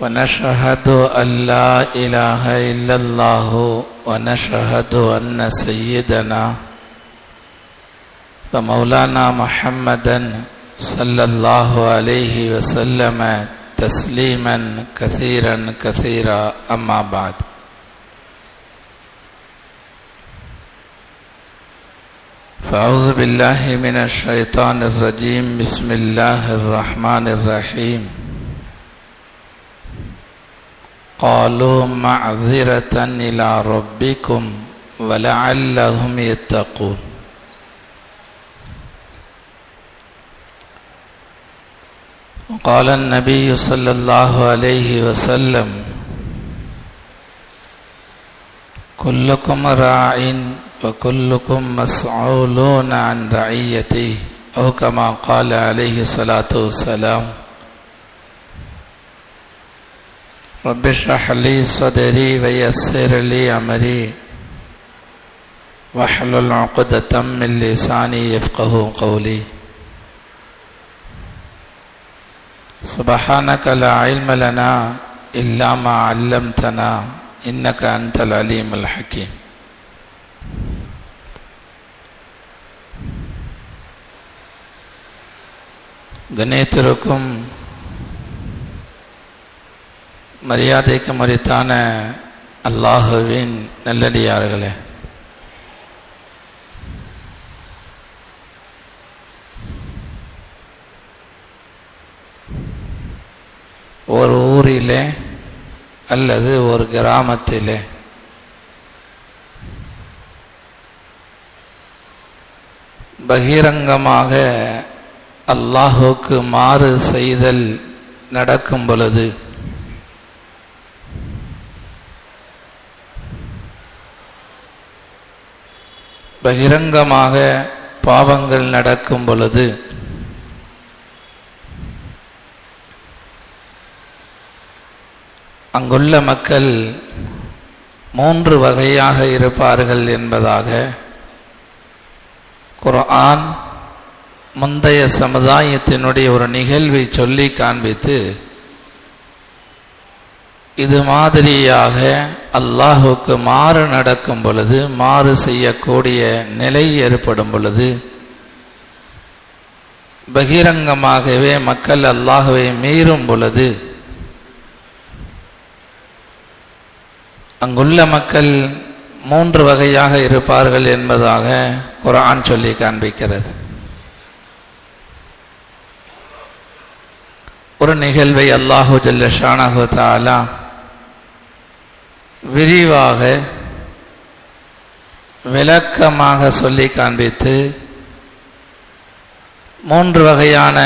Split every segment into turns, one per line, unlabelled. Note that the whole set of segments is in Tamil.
ونشهد أن لا إله إلا الله ونشهد أن سيدنا ومولانا محمدا صلى الله عليه وسلم تسليما كثيرا كثيرا. أما بعد فأعوذ بالله من الشيطان الرجيم. بسم الله الرحمن الرحيم. قالوا معذرة إلى ربكم ولعلهم يتقون. قال النبي صلى الله عليه وسلم كلكم راع وكلكم مسؤولون عن رعيته. أو كما قال عليه الصلاة والسلام رب اشرح لي صدري ويسر لي أمري. واحلل عقدة من لساني يفقه قولي. سبحانك لا علم لنا إلا ما علمتنا إنك أنت العليم الحكيم. ഗണേത്തിറക്കും மரியாதைக்கு மறித்தான அல்லாஹுவின் நல்லடியார்களே. ஒரு ஊரிலே அல்லது ஒரு கிராமத்திலே பகிரங்கமாக அல்லாஹுக்கு மாறு செய்தல் நடக்கும் பொழுது பகிரங்கமாக பாவங்கள் நடக்கும் பொழுது அங்குள்ள மக்கள் மூன்று வகையாக இருப்பார்கள் என்பதாக குர்ஆன் முந்தைய சமுதாயத்தினுடைய ஒரு நிகழ்வை சொல்லி காண்பித்து இது மாதிரியாக அல்லாஹுக்கு மாறு நடக்கும் பொழுது மாறு செய்யக்கூடிய நிலை ஏற்படும் பொழுது பகிரங்கமாகவே மக்கள் அல்லாஹுவை மீறும் பொழுது அங்குள்ள மக்கள் மூன்று வகையாக இருப்பார்கள் என்பதாக குரான் சொல்லி காண்பிக்கிறது. ஒரு நிகழ்வை அல்லாஹு ஜல்லஷானஹு தாலா விரிவாக விளக்கமாக சொல்லி காண்பித்து மூன்று வகையான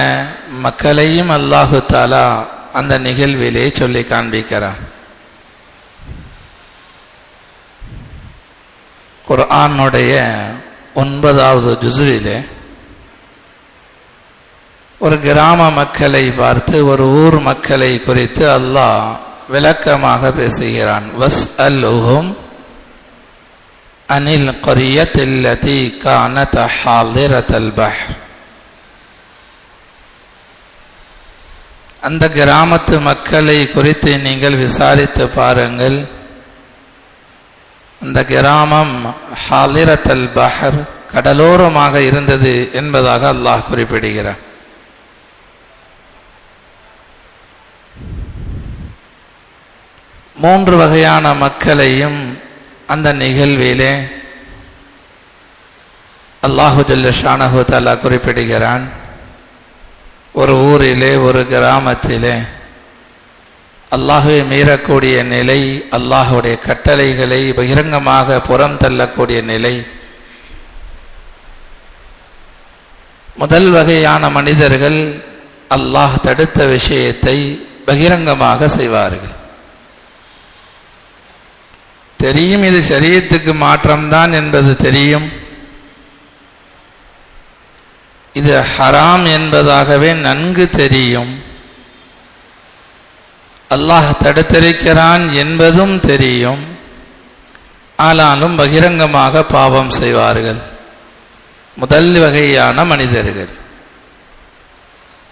மக்களையும் அல்லாஹு தாலா அந்த நிகழ்விலே சொல்லி காண்பிக்கிறான். குர்ஆனுடைய ஒன்பதாவது ஜுசுவிலே ஒரு கிராம மக்களை பார்த்து ஒரு ஊர் மக்களை குறித்து அல்லாஹ் விளக்கமாக பேசுகிறான். வஸ் அல்லுஹும் அனில் கொரியத்தில்லதி கானத் ஹாலிரத்தல் பஹ் அந்த கிராமத்து மக்களை குறித்து நீங்கள் விசாரித்து பாருங்கள். அந்த கிராமம் ஹாலிரத்தல் பஹர் கடலோரமாக இருந்தது என்பதாக அல்லாஹ் குறிப்பிடுகிறார் மூன்று வகையான மக்களையும் அந்த நிகழ்விலே அல்லாஹுஜல்ல ஷானஹு தாலா குறிப்பிடுகிறான். ஒரு ஊரிலே ஒரு கிராமத்திலே அல்லாஹுவை மீறக்கூடிய நிலை அல்லாஹுடைய கட்டளைகளை பகிரங்கமாக புறம் தள்ளக்கூடிய நிலை. முதல் வகையான மனிதர்கள் அல்லாஹ் தடுத்த விஷயத்தை பகிரங்கமாக செய்வார்கள். தெரியும் இது சரீரத்துக்கு மாற்றம்தான் என்பது தெரியும். இது ஹராம் என்பதாகவே நன்கு தெரியும். அல்லாஹ் தடுத்திருக்கிறான் என்பதும் தெரியும். ஆனாலும் பகிரங்கமாக பாவம் செய்வார்கள். முதல் வகையான மனிதர்கள்.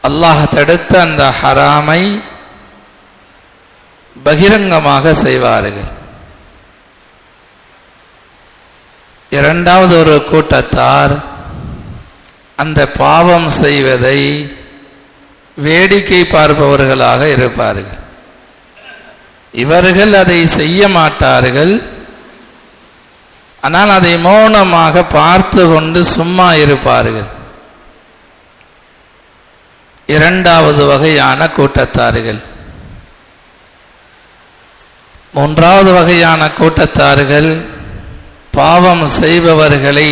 அல்லாஹ் தடுத்த அந்த ஹராமை பகிரங்கமாக செய்வார்கள். இரண்டாவது ஒரு கூட்டத்தார் அந்த பாவம் செய்வதை வேடிக்கை பார்ப்பவர்களாக இருப்பார்கள். இவர்கள் அதை செய்ய மாட்டார்கள். ஆனால் அதை மௌனமாக பார்த்து கொண்டு சும்மா இருப்பார்கள். இரண்டாவது வகையான கூட்டத்தார்கள். மூன்றாவது வகையான கூட்டத்தார்கள் பாவம் செய்பவர்களை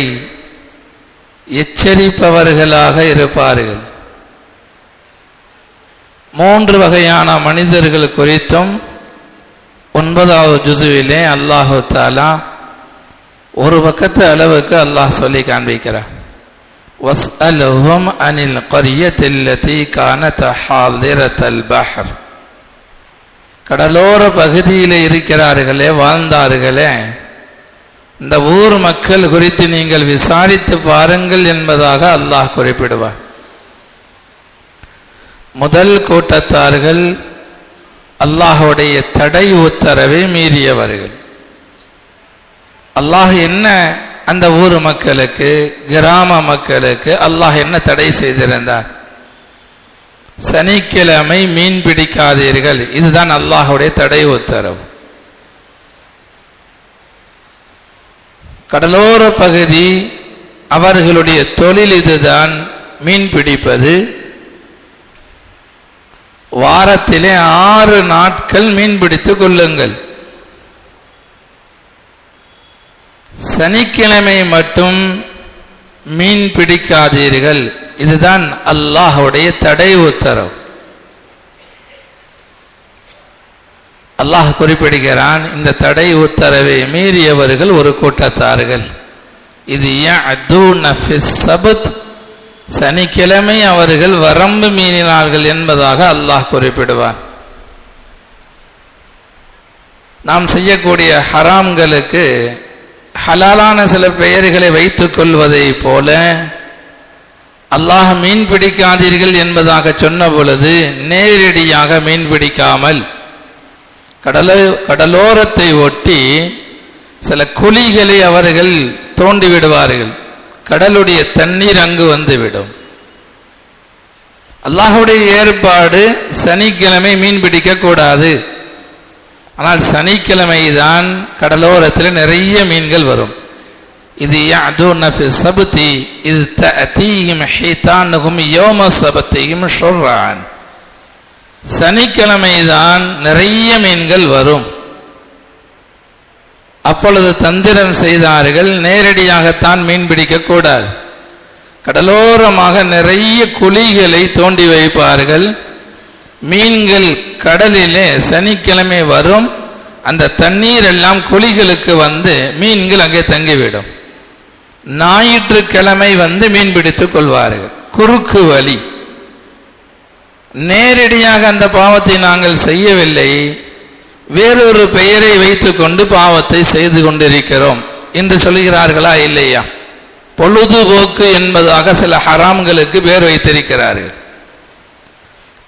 எச்சரிப்பவர்களாக இருப்பார்கள். மூன்று வகையான மனிதர்கள் குறித்தும் ஒன்பதாவது ஜுசுவிலே அல்லாஹு தாலா ஒரு பக்கத்து அளவுக்கு அல்லாஹ் சொல்லி காண்பிக்கிறார். வஸ்அலுஹும் அனில் கரியத்தில்லதி கானத் ஹாதிரத்தல் பஹர். கடலோர பகுதியில் இருக்கிறார்களே வாழ்ந்தார்களே இந்த ஊர் மக்கள் குறித்து நீங்கள் விசாரித்து பாருங்கள் என்பதாக அல்லாஹ் குறிப்பிடுவார். முதல் கூட்டத்தார்கள் அல்லாஹுடைய தடை உத்தரவை மீறியவர்கள். அல்லாஹ் என்ன அந்த ஊர் மக்களுக்கு கிராம மக்களுக்கு அல்லாஹ் என்ன தடை செய்திருந்தார்? சனிக்கிழமை மீன் பிடிக்காதீர்கள். இதுதான் அல்லாஹுடைய தடை உத்தரவு. கடலோர பகுதி அவர்களுடைய தொழில் இதுதான் மீன் பிடிப்பது. வாரத்திலே ஆறு நாட்கள் மீன் பிடித்துக் கொள்ளுங்கள். சனிக்கிழமை மட்டும் மீன் பிடிக்காதீர்கள். இதுதான் அல்லாஹுடைய தடை உத்தரவு. அல்லாஹ் குறிப்பிடுகிறான் இந்த தடை உத்தரவை மீறியவர்கள் ஒரு கூட்டத்தார்கள். இது சபத். சனிக்கிழமை அவர்கள் வரம்பு மீறினார்கள் என்பதாக அல்லாஹ் குறிப்பிடுவான். நாம் செய்யக்கூடிய ஹராம்களுக்கு ஹலாலான சில பெயர்களை வைத்துக் கொள்வதை போல அல்லாஹ் மீன் பிடிக்காதீர்கள் என்பதாக சொன்ன பொழுது நேரடியாக மீன் பிடிக்காமல் கடல கடலோரத்தை ஒட்டி சில குழிகளை அவர்கள் தோண்டி விடுவார்கள் கடலுடைய தண்ணீர் அங்கு வந்துவிடும். அல்லாஹுடைய ஏற்பாடு சனிக்கிழமை மீன் பிடிக்க கூடாது. ஆனால் சனிக்கிழமை தான் கடலோரத்தில் நிறைய மீன்கள் வரும். இது சபுத்தி இது தீயும் ஹீதானுஹும் யௌம சபத்தையும் ஷுர்ரான். சனிக்கிழமை தான் நிறைய மீன்கள் வரும். அப்பொழுது தந்திரம் செய்தார்கள் நேரடியாகத்தான் மீன் பிடிக்க கூடாது. கடலோரமாக நிறைய குழிகளை தோண்டி வைப்பார்கள். மீன்கள் கடலிலே சனிக்கிழமை வரும். அந்த தண்ணீர் எல்லாம் குழிகளுக்கு வந்து மீன்கள் அங்கே தங்கிவிடும். ஞாயிற்றுக்கிழமை வந்து மீன் பிடித்துக் கொள்வார்கள். குறுக்கு வழி. நேரடியாக அந்த பாவத்தை நாங்கள் செய்யவில்லை. வேறொரு பெயரை வைத்துக்கொண்டு பாவத்தை செய்து கொண்டிருக்கிறோம். என்று சொல்கிறார்களா இல்லையா? பொழுதுபோக்கு என்பதாக சில ஹராம்களுக்கு பேர் வைத்திருக்கிறார்கள்.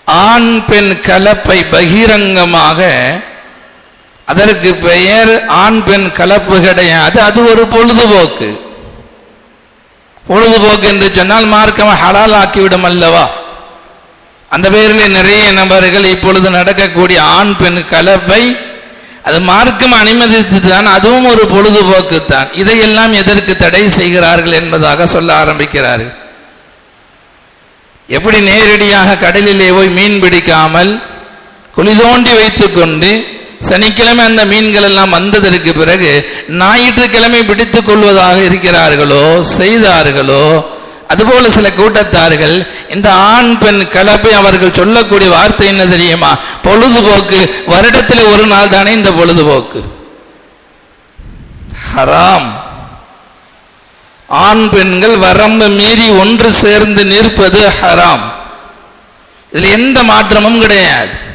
ஆண் பெண் கலப்பை பகிரங்கமாக அதற்கு பெயர் ஆண் பெண் கலப்பு கிடையாது. அது ஒரு பொழுதுபோக்கு. பொழுதுபோக்கு என்று சொன்னால் மார்க்கம் ஹலால் ஆக்கிவிடும் அல்லவா? அந்த பெயரில் நிறைய நபர்கள் இப்பொழுது நடக்கக்கூடிய ஆண் பெண் கலப்பை அது மார்க்கம் அனுமதித்து தான் அதுவும் ஒரு பொழுதுபோக்கு தான் இதையெல்லாம் எதற்கு தடை செய்கிறார்கள் என்பதாக சொல்ல ஆரம்பிக்கிறார்கள். எப்படி நேரடியாக கடலிலே போய் மீன் பிடிக்காமல் குழி தோண்டி வைத்துக்கொண்டு சனிக்கிழமை அந்த மீன்கள் எல்லாம் வந்ததற்கு பிறகு ஞாயிற்றுக்கிழமை பிடித்துக் கொள்வதாக இருக்கிறார்களோ செய்தார்களோ அதுபோல சில கூட்டத்தார்கள் இந்த ஆண் பெண் கலப்பை அவர்கள் சொல்லக்கூடிய வார்த்தை என்ன தெரியுமா? பொழுதுபோக்கு வருடத்தில் ஒரு நாள் தானே இந்த பொழுதுபோக்கு. ஹராம். ஆண் பெண்கள் வரம்பு மீறி ஒன்று சேர்ந்து நிற்பது ஹராம். இதுல எந்த மாற்றமும் கிடையாது.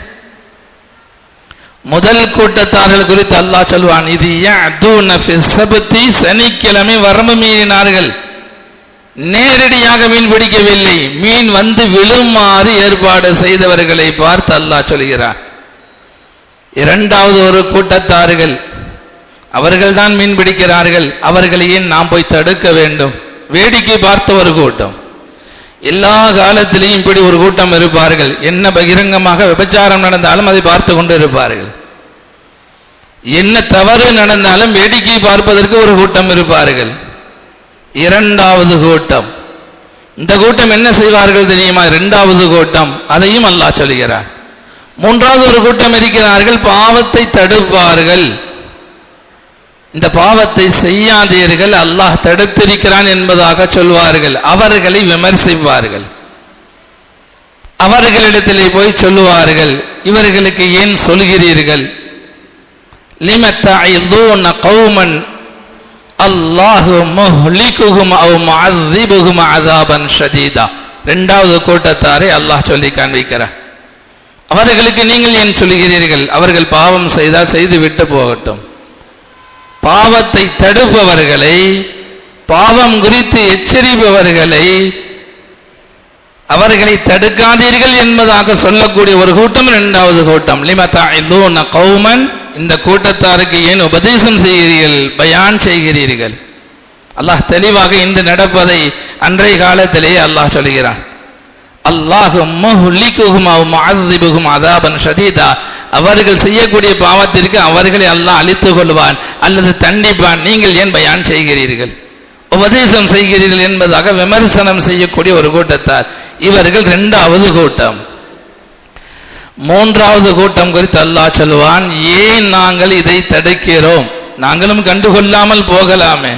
முதல் கூட்டத்தார்கள் குறித்து அல்லாஹ் சொல்வான் இது ஏன் சனிக்கிழமை வரம்பு மீறினார்கள். நேரடியாக மீன் பிடிக்கவில்லை. மீன் வந்து விழுமாறு ஏற்பாடு செய்தவர்களை பார்த்து அல்லாஹ் சொல்கிறார் இரண்டாவது ஒரு கூட்டத்தார்கள் அவர்கள் தான் மீன் பிடிக்கிறார்கள். அவர்களையே நாம் போய் தடுக்க வேண்டும்? வேடிக்கை பார்த்த ஒரு கூட்டம். எல்லா காலத்திலையும் இப்படி ஒரு கூட்டம் இருப்பார்கள். என்ன பகிரங்கமாக விபச்சாரம் நடந்தாலும் அதை பார்த்து கொண்டு இருப்பார்கள். என்ன தவறு நடந்தாலும் வேடிக்கை பார்ப்பதற்கு ஒரு கூட்டம் இருப்பார்கள். இரண்டாவது கூட்டம். இந்த கூட்டம் என்ன செய்வார்கள் தெரியுமா? இரண்டாவது கூட்டம். அதையும் அல்லாஹ் சொல்கிறார் மூன்றாவது ஒரு கூட்டம் இருக்கிறார்கள் பாவத்தை தடுப்பார்கள். இந்த பாவத்தை செய்யாதீர்கள் அல்லாஹ் தடுத்திருக்கிறான் என்பதாக சொல்வார்கள். அவர்களை விமர்சிப்பார்கள். அவர்களிடத்திலே போய் சொல்லுவார்கள் இவர்களுக்கு ஏன் சொல்கிறீர்கள்? லிமத்தூன கௌமன் அல்லாஹு முஹ்லிகுஹும் அவ் அஸாபன் ஷதீதா. இரண்டாவது கூட்டத்தாரை அல்லாஹ் சொல்லி காண்பிக்கிறார் அவர்களுக்கு நீங்கள் ஏன் சொல்கிறீர்கள் அவர்கள் பாவம் செய்தால் செய்து விட்டு போகட்டும். பாவத்தை தடுப்பவர்களை பாவம் குறித்து எச்சரிப்பவர்களை அவர்களை தடுக்காதீர்கள் என்பதாக சொல்லக்கூடிய ஒரு கூட்டம் இரண்டாவது கூட்டம். லிமதா கௌமன் இந்த கூட்டத்தாருக்கு ஏன் உபதேசம் செய்கிறீர்கள்? பயான் செய்கிறீர்கள். அல்லாஹ் தெளிவாக இன்று நடப்பதை அன்றைய காலத்திலேயே அல்லாஹ் சொல்கிறான். அல்லாஹும் அதாபன் ஷதீதா. அவர்கள் செய்யக்கூடிய பாவத்திற்கு அவர்களை அல்லாஹ் அழித்துக் கொள்வான் அல்லது தண்டிப்பான். நீங்கள் ஏன் பயான் செய்கிறீர்கள்? உபதேசம் செய்கிறீர்கள் என்பதாக விமர்சனம் செய்யக்கூடிய ஒரு கூட்டத்தார். இவர்கள் இரண்டாவது கூட்டம். மூன்றாவது கூட்டம் குறித்து அல்லாஹ் சொல்வான் ஏன் நாங்கள் இதை தடுக்கிறோம்? நாங்களும் கண்டுகொள்ளாமல் போகலாமே.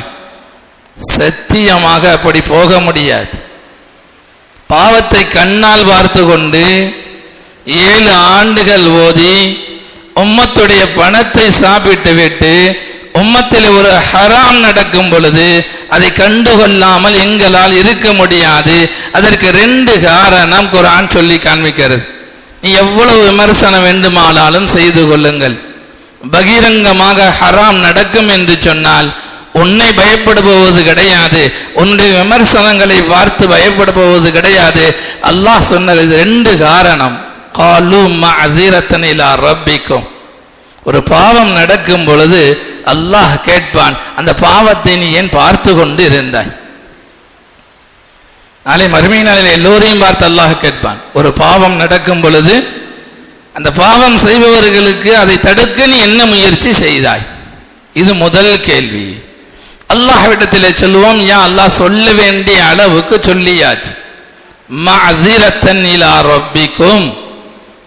சத்தியமாக அப்படி போக முடியாது. பாவத்தை கண்ணால் பார்த்து கொண்டு ஏழு ஆண்டுகள் ஓதி உம்மத்துடைய பணத்தை சாப்பிட்டு விட்டு உம்மத்தில் ஒரு ஹராம் நடக்கும் பொழுது அதை கண்டுகொள்ளாமல் எங்களால் இருக்க முடியாது. அதற்கு ரெண்டு காரணம் குரான் சொல்லி காண்பிக்கிறது. நீ எவ்வளவு விமர்சனம் வேண்டுமானாலும் செய்து கொள்ளுங்கள். பகிரங்கமாக ஹராம் நடக்கும் என்று சொன்னால் உன்னை பயப்படுபவது கிடையாது. உன்னுடைய விமர்சனங்களை பார்த்து பயப்படுபவது கிடையாது. அல்லாஹ் சொன்னது ரெண்டு காரணம். காலு மஅதிரத்தனிலா ரப்பிக்கும். ஒரு பாவம் நடக்கும் பொழுது அல்லாஹ் கேட்பான் அந்த பாவத்தை நீ ஏன் பார்த்து கொண்டு இருந்தாய்? நாளை மறுமை நாளில் எல்லோரையும் பார்த்து அல்லாஹ் கேட்பான். ஒரு பாவம் நடக்கும் பொழுது அந்த பாவம் செய்பவர்களுக்கு அதை தடுக்க நீ என்ன முயற்சி செய்தாய்? இது முதல் கேள்வி. அல்லாஹ்விடத்தில் சொல்லுவோம் யா அல்லாஹ் சொல்ல வேண்டிய அளவுக்கு சொல்லியாச்சு. மஅதிரத்தன்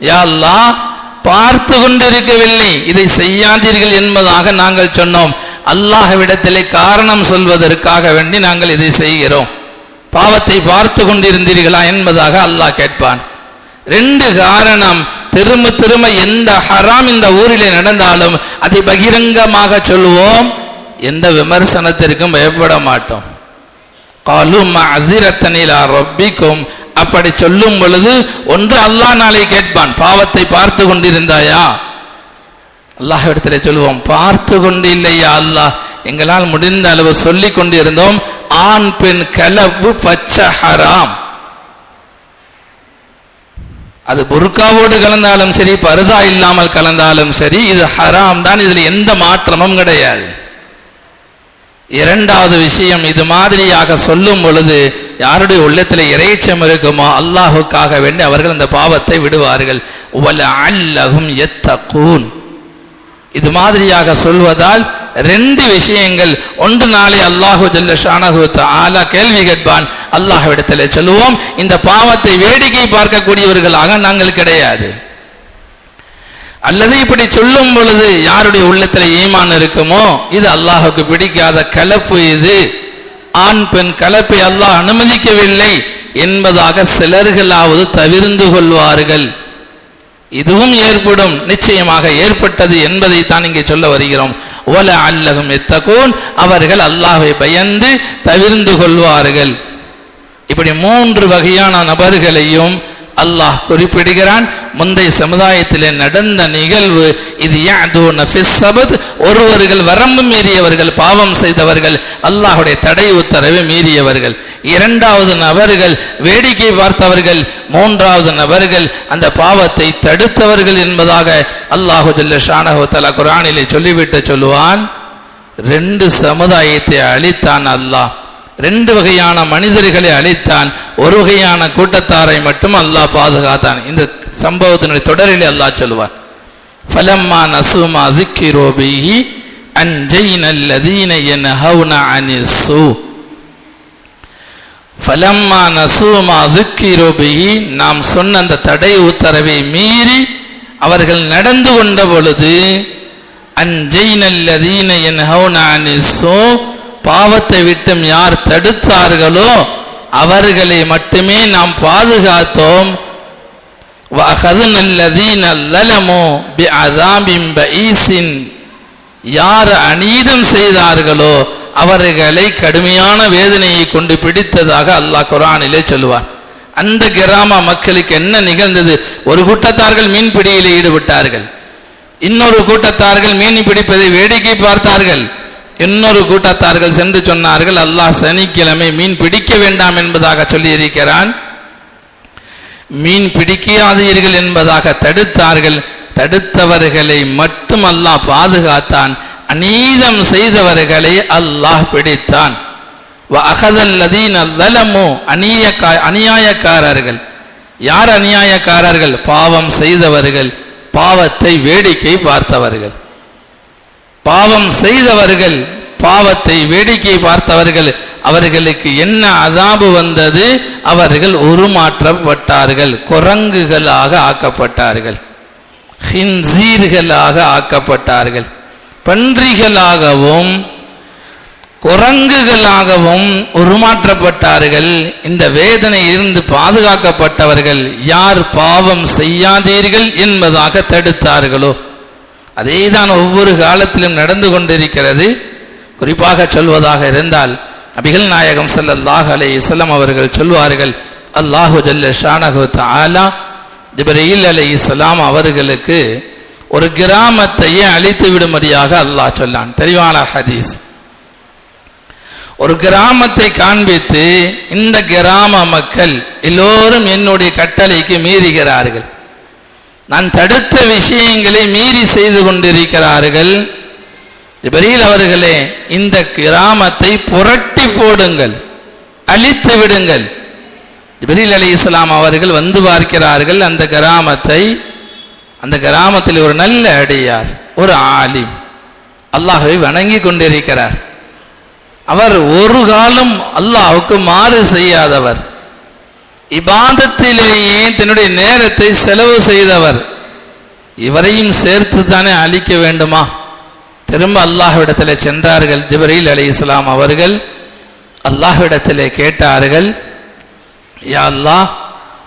யா அல்லாஹ் பார்த்து கொண்டிருக்கவில்லை. இதை செய்யாதீர்கள் என்பதாக நாங்கள் சொன்னோம். அல்லாஹ்விடத்திலே காரணம் சொல்வதற்காக வேண்டி நாங்கள் இதை செய்கிறோம். பாவத்தை பார்த்து கொண்டிருந்தீர்களா என்பதாக அல்லாஹ் கேட்பான். ரெண்டு காரணம் திரும்ப திரும்ப எந்த ஹராம் இந்த ஊரிலே நடந்தாலும் அதை பகிரங்கமாக சொல்லுவோம். எந்த விமர்சனத்திற்கும் பயப்பட மாட்டோம். காலும் அதிரத்தனிலா ரப்பிக்கும். அப்படி சொல்லும் பொழுது ஒன்று அல்லாஹ் நாளை கேட்பான் பாவத்தை பார்த்து கொண்டிருந்தாயா? அல்லாஹ் இடத்துல சொல்லுவோம் பார்த்து கொண்டு இல்லையா அல்லாஹ்? எங்களால் முடிந்த அளவு சொல்லி கொண்டிருந்தோம் ஆண் பெண் கலப்பு பச்சை ஹராம். அது புர்காவோடு கலந்தாலும் சரி பருதா இல்லாமல் கலந்தாலும் சரி இது ஹராம் தான் இதுல எந்த மாற்றமும் கிடையாது. இரண்டாவது விஷயம் இது மாதிரியாக சொல்லும் பொழுது யாருடைய உள்ளத்தில் இறைச்சம் இருக்குமோ அல்லாஹுக்காக வேண்டி அவர்கள் அந்த பாவத்தை விடுவார்கள். வல அல்லகும் எத்தகூன் இது மாதிரியாக சொல்வதால் ரெண்டு விஷயங்கள். ஒன்று நாளை அல்லாஹு ஜல்ல ஆலா கேள்வி கேட்பான். அல்லாஹ்விடத்தில் சொல்லுவோம் இந்த பாவத்தை வேடிக்கை பார்க்கக்கூடியவர்களாக நாங்கள் கிடையாது. அல்லது இப்படி சொல்லும் பொழுது யாருடைய உள்ளத்தில் ஈமான் இருக்குமோ? இது அல்லாஹுக்கு பிடிக்காத கலப்பு இது. ஆண் பெண் கலப்பை அல்லாஹ் அனுமதிக்கவில்லை என்பதாக சிலர்களாவது தவிர்ந்து கொள்வார்கள். இதுவும் ஏற்படும். நிச்சயமாக ஏற்பட்டது என்பதை தான் இங்கே சொல்ல வருகிறோம். ஒல அல்லகும் எத்தகோன் அவர்கள் அல்லாஹை பயந்து தவிர்ந்து கொள்வார்கள். இப்படி மூன்று வகையான நபர்களையும் அல்லாஹ் குறிப்பிடுகிறான். முந்தைய சமுதாயத்திலே நடந்த நிகழ்வு இது யாதூன ஃபிஸ்ஸபத் ஒருவர்கள் வரம்பு மீறியவர்கள் பாவம் செய்தவர்கள் அல்லாஹுடைய தடை உத்தரவை மீறியவர்கள். இரண்டாவது நபர்கள் வேடிக்கை பார்த்தவர்கள் மூன்றாவது நபர்கள் அந்த பாவத்தை தடுத்தவர்கள் என்பதாக அல்லாஹுல்ல ஷானஹோத்தலா குரானிலே சொல்லிவிட்டு சொல்லுவான். ரெண்டு சமுதாயத்தை அழித்தான் அல்லாஹ். ரெண்டு வகையான மனிதர்களை அழித்தான். ஒரு வகையான கூட்டத்தாரை மட்டும் அல்லாஹ் பாதுகாத்தான். இந்த சம்பவத்தினுடைய தொடரிலே அல்லாஹ் சொல்லுவான். ஃபலம்மா நசுமா திக்கிரோபிஹி அஞ்சை நல்லதீன என் ஹவுன அனிசு பலம்மா நசூமா துக்கிரோபி நாம் சொன்ன அந்த தடை உத்தரவை மீறி அவர்கள் நடந்து கொண்ட பொழுது அஞ்சைனல்லதீன என் ஹவுனானிசோ பாவத்தை விட்டும் யார் தடுத்தார்களோ அவர்களை மட்டுமே நாம் பாதுகாத்தோம். யார் அநீதம் செய்தார்களோ அவர்களை கடுமையான வேதனையை கொண்டு பிடித்ததாக அல்லாஹ் குரானிலே சொல்லுவார். அந்த கிராம மக்களுக்கு என்ன நிகழ்ந்தது? ஒரு கூட்டத்தார்கள் மீன் பிடியிலே ஈடுபட்டார்கள். இன்னொரு கூட்டத்தார்கள் மீன் பிடிப்பதை வேடிக்கை பார்த்தார்கள். இன்னொரு கூட்டத்தார்கள் சென்று சொன்னார்கள் அல்லாஹ் சனிக்கிழமை மீன் பிடிக்க வேண்டாம் என்பதாக சொல்லியிருக்கிறான். மீன் பிடிக்காதீர்கள் என்பதாக தடுத்தார்கள். தடுத்தவர்களை மட்டும் அல்லாஹ் பாதுகாத்தான். அநீதம் செய்தவர்களை அல்லாஹ் பிடித்தான். அநியாயக்காரர்கள். யார் அநியாயக்காரர்கள்? பாவம் செய்தவர்கள் பாவத்தை வேடிக்கை பார்த்தவர்கள். பாவம் செய்தவர்கள் பாவத்தை வேடிக்கை பார்த்தவர்கள். அவர்களுக்கு என்ன அதாபு வந்தது? அவர்கள் உருமாற்றப்பட்டார்கள் குரங்குகளாக ஆக்கப்பட்டார்கள். ஹின்சீர்களாக ஆக்கப்பட்டார்கள். பன்றிகளாகவும் குரங்குகளாகவும் உருமாற்றப்பட்டார்கள். இந்த வேதனையிலிருந்து பாதுகாக்கப்பட்டவர்கள் யார் பாவம் செய்யாதீர்கள் என்பதாக தடுத்தார்களோ. அதேதான் ஒவ்வொரு காலத்திலும் நடந்து கொண்டிருக்கிறது. குறிப்பாக சொல்வதாக இருந்தால் அபிகள் நாயகம் ஸல்லல்லாஹு அலே வஸல்லம் அவர்கள் சொல்வார்கள் அல்லாஹு ஜல்ல ஷானஹு ஜிபரீல் அலே இஸ்லாம் அவர்களுக்கு ஒரு கிராமத்தையே அழித்து விடும்படியாக அல்லாஹ் சொன்னான். தெளிவான ஹதீஸ்? ஒரு கிராமத்தை காண்பித்து இந்த கிராம மக்கள் எல்லோரும் என்னுடைய கட்டளைக்கு மீறுகிறார்கள். நான் தடுத்த விஷயங்களை மீறி செய்து கொண்டிருக்கிறார்கள். ஜிப்ரீல் அவர்களே இந்த கிராமத்தை புரட்டி போடுங்கள் அழித்து விடுங்கள். ஜிப்ரீல் அலி இஸ்லாம் அவர்கள் வந்து பார்க்கிறார்கள் அந்த கிராமத்தை அந்த கிராமத்தில் ஒரு நல்ல அடியார் ஒரு ஆலிம். அல்லாஹை வணங்கி கொண்டிருக்கிறார். அவர் ஒரு காலம் அல்லாஹுக்கு மாறு செய்யாதவர். இபாதத்திலேயே தன்னுடைய நேரத்தை செலவு செய்தவர்? இவரையும் சேர்த்து தானே அழிக்க வேண்டுமா? திரும்ப அல்லாஹ்விடத்தில் சென்றார்கள் ஜிபரீல் அலி இஸ்லாம் அவர்கள். அல்லாஹ்விடத்திலே கேட்டார்கள் யா அல்லாஹ்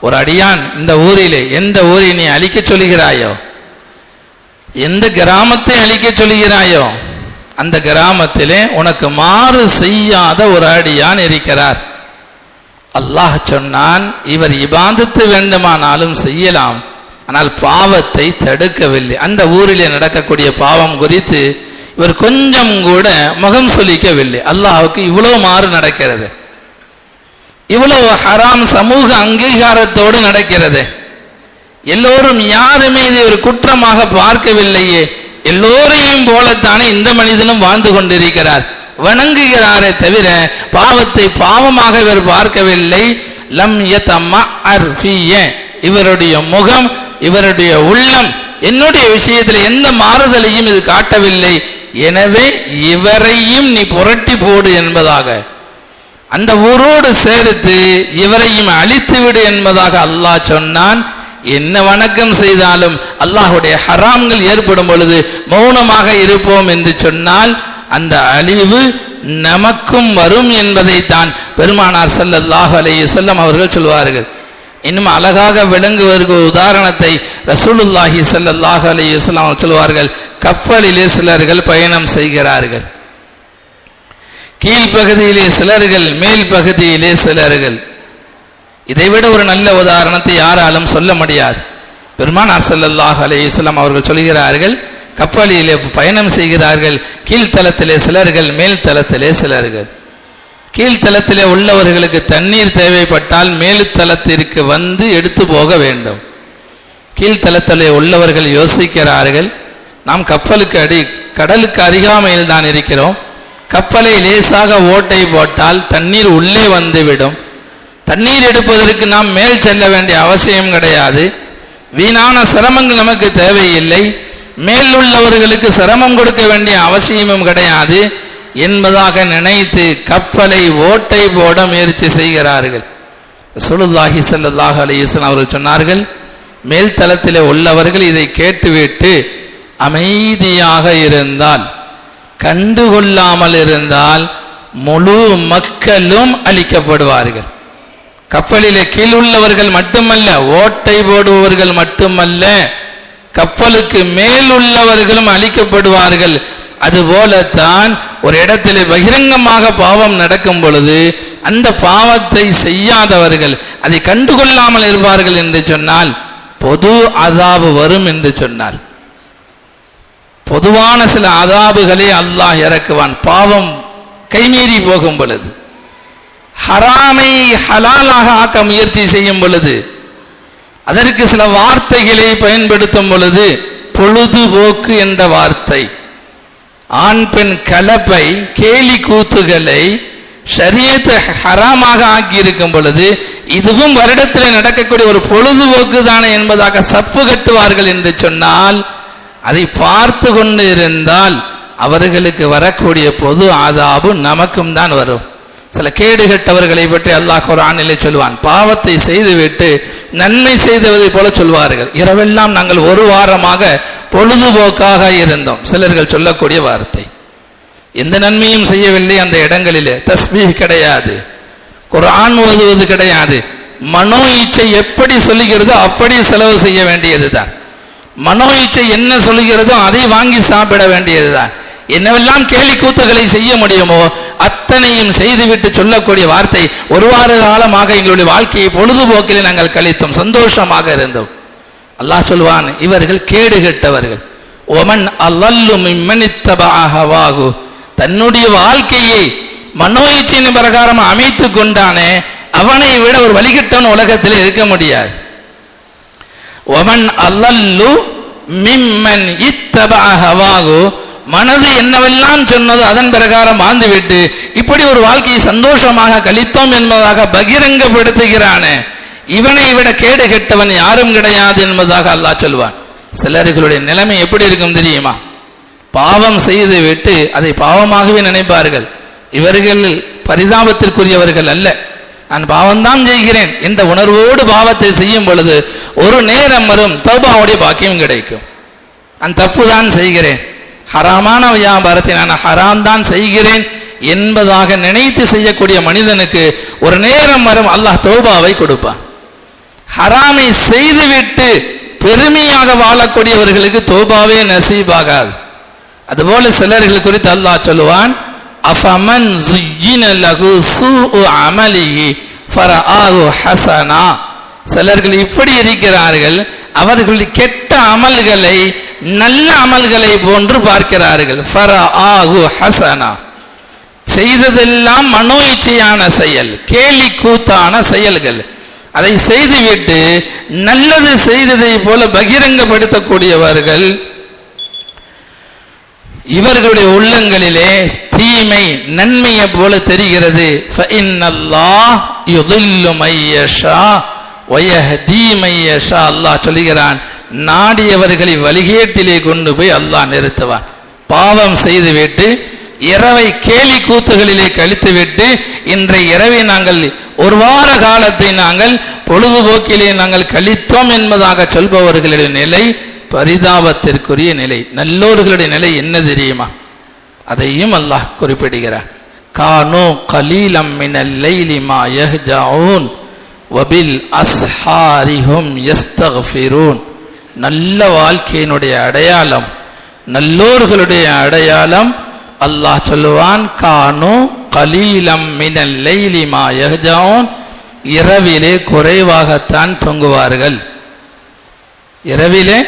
ஒரு அடியான் இந்த ஊரிலே எந்த ஊரை நீ அழிக்க சொல்கிறாயோ எந்த கிராமத்தை அழிக்க சொல்கிறாயோ அந்த கிராமத்திலே உனக்கு மாறு செய்யாத ஒரு அடியான் இருக்கிறார். அல்லாஹ் சொன்னான் இவர் இபாந்தத்து வேண்டுமானாலும் செய்யலாம் ஆனால் பாவத்தை தடுக்கவில்லை. அந்த ஊரிலே நடக்கக்கூடிய பாவம் குறித்து இவர் கொஞ்சம் கூட முகம் சொல்லிக்கவில்லை அல்லாஹுக்கு இவ்வளவு மாறு நடக்கிறது. இவ்வளவு ஹராம் சமூக அங்கீகாரத்தோடு நடக்கிறது. எல்லோரும் யாருமே இதை ஒரு குற்றமாக பார்க்கவில்லையே எல்லோரையும் போலத்தானே இந்த மனிதனும் வாழ்ந்து கொண்டிருக்கிறார். வணங்குகிறாரே தவிர பாவத்தை பாவமாக இவர் பார்க்கவில்லை. லம் இவருடைய முகம் இவருடைய உள்ளம் என்னுடைய விஷயத்தில் எந்த மாறுதலையும் இது காட்டவில்லை. எனவே இவரையும் நீ புரட்டி போடு என்பதாக. அந்த ஊரோடு சேர்த்து இவரையும் அழித்துவிடு என்பதாக அல்லாஹ் சொன்னான். என்ன வணக்கம் செய்தாலும் அல்லாஹுடைய ஹராம்கள் ஏற்படும் பொழுது மௌனமாக இருப்போம் என்று சொன்னால் அந்த அழிவு நமக்கும் வரும் என்பதைத்தான் பெருமானார் ஸல்லல்லாஹு அலைஹி செல்லம் அவர்கள் சொல்வார்கள். இன்னும் அழகாக விளங்குவதற்கு உதாரணத்தை ரசூலுல்லாஹி ஸல்லல்லாஹு அலைஹி செல்லம் சொல்வார்கள். கப்பலிலே சிலர்கள் பயணம் செய்கிறார்கள். கீழ்ப்பகுதியிலே சிலர்கள் மேல் பகுதியிலே சிலர்கள் இதைவிட ஒரு நல்ல உதாரணத்தை யாராலும் சொல்ல முடியாது. பெருமானார் ஸல்லல்லாஹு அலையுஸ்லாம் அவர்கள் சொல்கிறார்கள் கப்பலிலே பயணம் செய்கிறார்கள் கீழ்த்தளத்திலே சிலர்கள் மேல் தளத்திலே சிலர்கள். கீழ்த்தளத்திலே உள்ளவர்களுக்கு தண்ணீர் தேவைப்பட்டால் மேல்தலத்திற்கு வந்து எடுத்து போக வேண்டும். கீழ்த்தளத்திலே உள்ளவர்கள் யோசிக்கிறார்கள் நாம் கப்பலுக்கு அடி கடலுக்கு அருகாமையில் தான் இருக்கிறோம் கப்பலை லேசாக ஓட்டை போட்டால் தண்ணீர் உள்ளே வந்துவிடும். தண்ணீர் எடுப்பதற்கு நாம் மேல் செல்ல வேண்டிய அவசியம் கிடையாது. வீணான சிரமங்கள் நமக்கு தேவையில்லை. மேல் உள்ளவர்களுக்கு சிரமம் கொடுக்க வேண்டிய அவசியமும் கிடையாது. என்பதாக நினைத்து கப்பலை ஓட்டை போட முயற்சி செய்கிறார்கள். சுலுல்லாஹி சல்லாஹ் அலைஹி அவர்கள் சொன்னார்கள் மேல் தளத்தில் உள்ளவர்கள் இதை கேட்டுவிட்டு அமைதியாக இருந்தால் கண்டுகொள்ளாமல் இருந்தால் முழு மக்களும் அழிக்கப்படுவார்கள். கப்பலிலே கீழ் உள்ளவர்கள் மட்டுமல்ல ஓட்டை போடுபவர்கள் மட்டுமல்ல கப்பலுக்கு மேல் உள்ளவர்களும் அழிக்கப்படுவார்கள். அதுபோலத்தான் ஒரு இடத்திலே பகிரங்கமாக பாவம் நடக்கும் பொழுது அந்த பாவத்தை செய்யாதவர்கள் அதை கண்டுகொள்ளாமல் இருப்பார்கள் என்று சொன்னால் பொது அதாவு வரும் என்று சொன்னார். பொதுவான சில அதாபுகளை அல்லாஹ் இறக்குவான். பாவம் கைமீறி போகும் பொழுது ஹராமை ஹலாலாக ஆக்க முயற்சி செய்யும் பொழுது அதற்கு சில வார்த்தைகளை பயன்படுத்தும் பொழுது பொழுதுபோக்கு என்ற வார்த்தை ஆண் பெண் கலப்பை கேலி கூத்துகளை சரியத்தை ஹராமாக ஆக்கி இருக்கும் பொழுது இதுவும் வருடத்தில் நடக்கக்கூடிய ஒரு பொழுதுபோக்கு தானே என்பதாக சப்பு கட்டுவார்கள் என்று சொன்னால் அதை பார்த்து கொண்டு இருந்தால் அவர்களுக்கு வரக்கூடிய பொது ஆதாபு நமக்கும் தான் வரும். சில கேடு கெட்டவர்களை பற்றி அல்லாஹ் குரானிலே சொல்வான் பாவத்தை செய்துவிட்டு நன்மை செய்தவதை போல சொல்வார்கள். இரவெல்லாம் நாங்கள் ஒரு வாரமாக பொழுதுபோக்காக இருந்தோம். சிலர்கள் சொல்லக்கூடிய வார்த்தை. எந்த நன்மையும் செய்யவில்லை அந்த இடங்களிலே. தஸ்மீ கிடையாது. குரான் ஓதுவது கிடையாது. மனோ இச்சை எப்படி சொல்லுகிறதோ அப்படி செலவு செய்ய வேண்டியதுதான். மனோ இச்சை என்ன சொல்லுகிறதோ அதை வாங்கி சாப்பிட வேண்டியதுதான். என்னவெல்லாம் கேலி கூத்துகளை செய்ய முடியுமோ அத்தனையும் செய்துவிட்டு சொல்லக்கூடிய வார்த்தை ஒரு வார காலமாக எங்களுடைய வாழ்க்கையை பொழுதுபோக்கில் நாங்கள் கழித்தோம். சந்தோஷமாக இருந்தோம். அல்லாஹ் சொல்வான் இவர்கள் கேடு கெட்டவர்கள். ஒமன் அல்லல்லு மிம்மனித்தபாகவாகு தன்னுடைய வாழ்க்கையை மனோ இச்சையின் பிரகாரம் அமைத்து கொண்டானே அவனை விட ஒரு வழிகட்டவன் உலகத்தில் இருக்க முடியாது. ஒமன் அல்லல்லு மிம்மன் இத்தபாகவாகு மனது என்னவெல்லாம் சொன்னதோ அதன் பிரகாரம் வாழ்ந்துவிட்டு இப்படி ஒரு வாழ்க்கையை சந்தோஷமாக கழித்தோம் என்பதாக பகிரங்கப்படுத்துகிறானே. இவனை விட கேடு கெட்டவன் யாரும் கிடையாது என்பதாக அல்லாஹ் சொல்வான். சிலர்களுடைய நிலைமை எப்படி இருக்கும் தெரியுமா? பாவம் செய்து விட்டு அதை பாவமாகவே நினைப்பார்கள். இவர்கள் பரிதாபத்திற்குரியவர்கள் அல்ல. நான் பாவம்தான் செய்கிறேன். இந்த உணர்வோடு பாவத்தை செய்யும் பொழுது ஒரு நேரம் வரும் தௌபாவுடைய பாக்கியம் கிடைக்கும். நான் தப்பு தான் செய்கிறேன். ஹராமான வியாபாரத்தை நான் ஹராம் தான் செய்கிறேன் என்பதாக நினைத்து செய்யக்கூடிய மனிதனுக்கு ஒரு நேரம் வரும் அல்லாஹ் தௌபாவை கொடுப்பான். ஹராமை செய்துவிட்டு பெருமையாக வாழக்கூடியவர்களுக்கு தோபாவே நசீபாகாது. அதுபோல சிலர்கள் குறித்து அல்லாஹ் சொல்லுவான் அஃபமன் ஜுயின லகு சூ அமலிஹி ஃபர ஹசனா சிலர்கள் இப்படி இருக்கிறார்கள் அவர்கள் கெட்ட அமல்களை நல்ல அமல்களை போன்று பார்க்கிறார்கள். ஃபர ஆகு ஹசனா. செய்ததெல்லாம் மனோ இச்சையான செயல் கேலி கூத்தான செயல்கள். அதை செய்துவிட்டு நல்லது செய்ததை போல பகிரங்கப்படுத்தக்கூடியவர்கள் இவர்களுடைய உள்ளங்களிலே தீமை நன்மையை போல தெரிகிறது. அல்லாஹ் சொல்லுகிறான் நாடியவர்களை வழிகேட்டிலே கொண்டு போய் அல்லாஹ் நிறுத்துவான். பாவம் செய்துவிட்டு இரவை கேலி கூத்துகளிலே கழித்துவிட்டு இன்றைய இரவை நாங்கள் ஒரு வார காலத்தை நாங்கள் பொழுதுபோக்கிலே நாங்கள் கழித்தோம் என்பதாக சொல்பவர்களுடைய நிலை பரிதாபத்திற்குரிய நிலை. நல்லோர்களுடைய நிலை என்ன தெரியுமா? அதையும் அல்லாஹ் குறிப்பிடுகிறார். கானோ கலீலம் மினல் லைலி மா யஹ்ஜஊன் வபில் அஸ்ஹாரிஹும் யஸ்தக்ஃபிரூன் நல்ல வாழ்க்கையினுடைய அடையாளம் நல்லோர்களுடைய அடையாளம் அல்லாஹ் சொல்லுவான் கானோ கலீலம் மினல் லைலி மா யஹ்ஜஊன் இரவிலே குறைவாகத்தான் தொங்குவார்கள். இரவிலே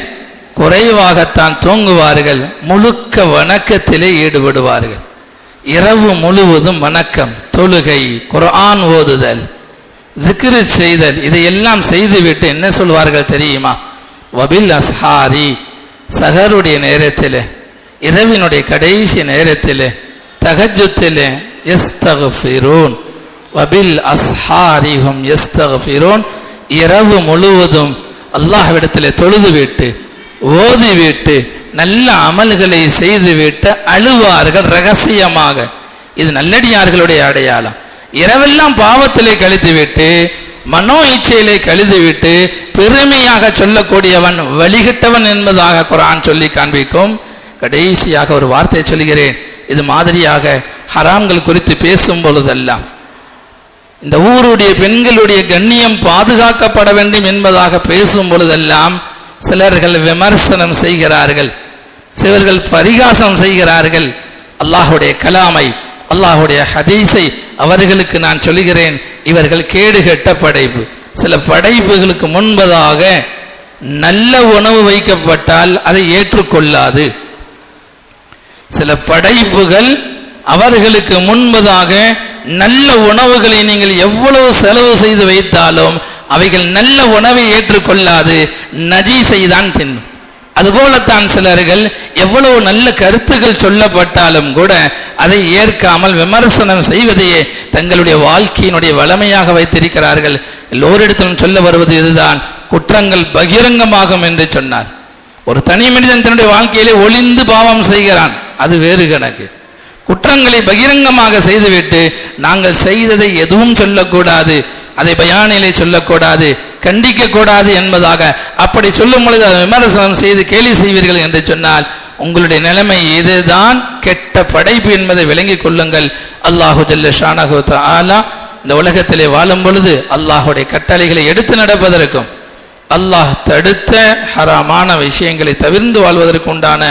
குறைவாகத்தான் தூங்குவார்கள். முழுக்க வணக்கத்திலே ஈடுபடுவார்கள். இரவு முழுவதும் வணக்கம் தொழுகை குரான் ஓதுதல் திக்ரு செய்தல் இதையெல்லாம் செய்துவிட்டு என்ன சொல்வார்கள் தெரியுமா? வபில் அஸ்ஹாரி சகருடைய நேரத்தில் இரவினுடைய கடைசி நேரத்தில் தகஜத்தில் எஸ்தகஃபிரூன் வபில் அஸ்ஹாரிஹும் எஸ்தகஃபிரூன் இரவு முழுவதும் அல்லாஹ்விடத்தில் தொழுதுவிட்டு ஓதிவிட்டு நல்ல அமல்களை செய்துவிட்டு அழுவார்கள் ரகசியமாக. இது நல்லடியார்களுடைய அடையாளம். இரவெல்லாம் பாவத்திலே கழித்துவிட்டு மனோ இச்சையிலே கழித்துவிட்டு பெருமையாக சொல்லக்கூடியவன் வழிகட்டவன் என்பதாக குரான் சொல்லி காண்பிக்கும். கடைசியாக ஒரு வார்த்தை சொல்கிறேன் இது மாதிரியாக ஹராம்கள் குறித்து பேசும் பொழுதெல்லாம். இந்த ஊருடைய பெண்களுடைய கண்ணியம் பாதுகாக்கப்பட வேண்டும் என்பதாக பேசும் பொழுதெல்லாம் சிலர்கள் விமர்சனம் செய்கிறார்கள் சிலர்கள் பரிகாசம் செய்கிறார்கள். அல்லாஹுடைய கலாமை அல்லாஹுடைய ஹதீஸை அவர்களுக்கு நான் சொல்கிறேன் இவர்கள் கேடுகெட்ட படைப்பு. சில படைப்புகளுக்கு முன்பதாக நல்ல உணவு வைக்கப்பட்டால் அதை ஏற்றுக்கொள்ளாது. சில படைப்புகள் அவர்களுக்கு முன்பதாக நல்ல உணவுகளை நீங்கள் எவ்வளவு செலவு செய்து வைத்தாலும் அவைகள் நல்ல உணவை ஏற்றுக்கொள்ளாது. நஜீஸை செய்தான் தின்னும் அதுபோலத்தான் சிலர்கள் எவ்வளவு நல்ல கருத்துக்கள் சொல்லப்பட்டாலும் கூட அதை ஏற்காமல் விமர்சனம் செய்வதையே தங்களுடைய வாழ்க்கையினுடைய வளமையாக வைத்திருக்கிறார்கள். எல்லோரிடத்திலும் சொல்ல வருவது இதுதான். குற்றங்கள் பகிரங்கமாகும் என்று சொன்னார். ஒரு தனி மனிதன் தன்னுடைய வாழ்க்கையிலே ஒளிந்து பாவம் செய்கிறான். அது வேறு கணக்கு. குற்றங்களை பகிரங்கமாக செய்துவிட்டு நாங்கள் செய்ததை எதுவும் சொல்லக்கூடாது. அதை பயானிலே சொல்லக்கூடாது. கண்டிக்க கூடாது என்பதாக அப்படி சொல்லும் பொழுது அதை விமர்சனம் செய்து கேலி செய்வீர்கள் என்று சொன்னால் உங்களுடைய நிலைமை இதுதான். கெட்ட படைப்பு என்பதை விளங்கிக் கொள்ளுங்கள். அல்லாஹு ஜல்ல ஷானஹு ஆலா இந்த உலகத்திலே வாழும் பொழுது அல்லாஹுடைய கட்டளைகளை எடுத்து நடப்பதற்கும் அல்லாஹ் தடுத்த ஹராமான விஷயங்களை தவிர்ந்து வாழ்வதற்கு உண்டான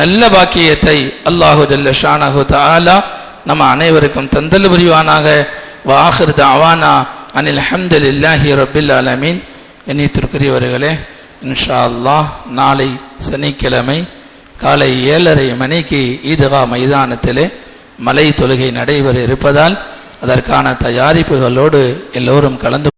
நல்ல பாக்கியத்தை அல்லாஹு ஜல்ல ஷானஹு ஆலா நம்ம அனைவருக்கும் தந்தல் புரிவானாக. வாஹிர் அவானா அனில் அஹமதுல்லாஹி ரபில் அலமீன் எண்ணித்திற்குரியவர்களே இன்ஷா அல்லாஹ் நாளை சனிக்கிழமை காலை ஏழரை மணிக்கு ஈதகா மைதானத்திலே மலை தொழுகை நடைபெற இருப்பதால் அதற்கான தயாரிப்புகளோடு எல்லோரும் கலந்து